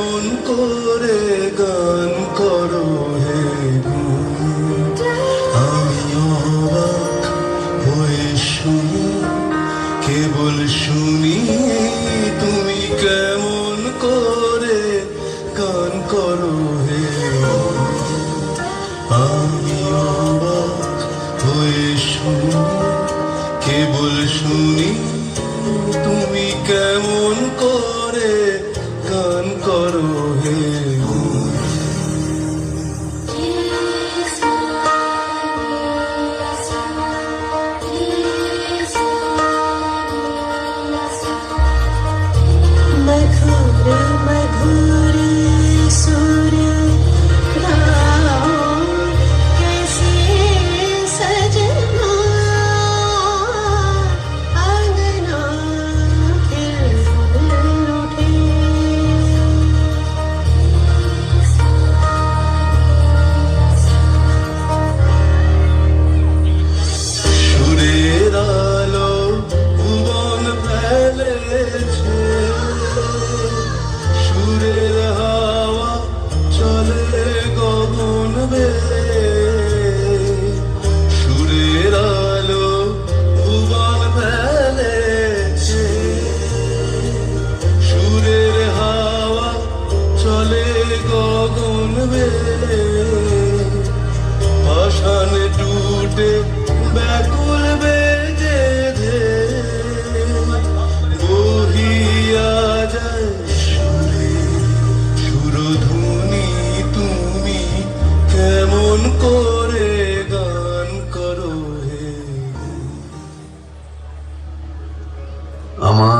কেমন করে গান করো হে আমি অবাক হয়ে শুনি কেবল শুনি তুমি কেমন করে গান করো?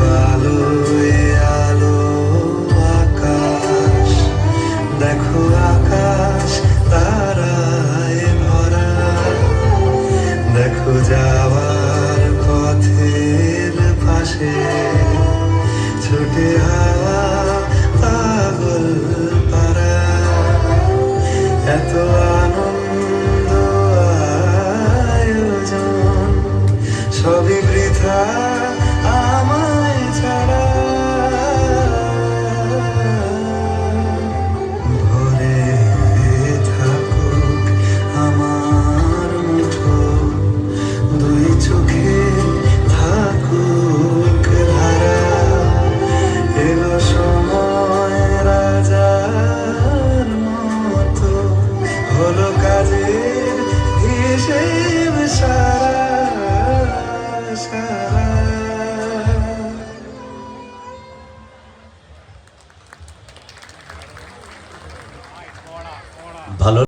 আলোয়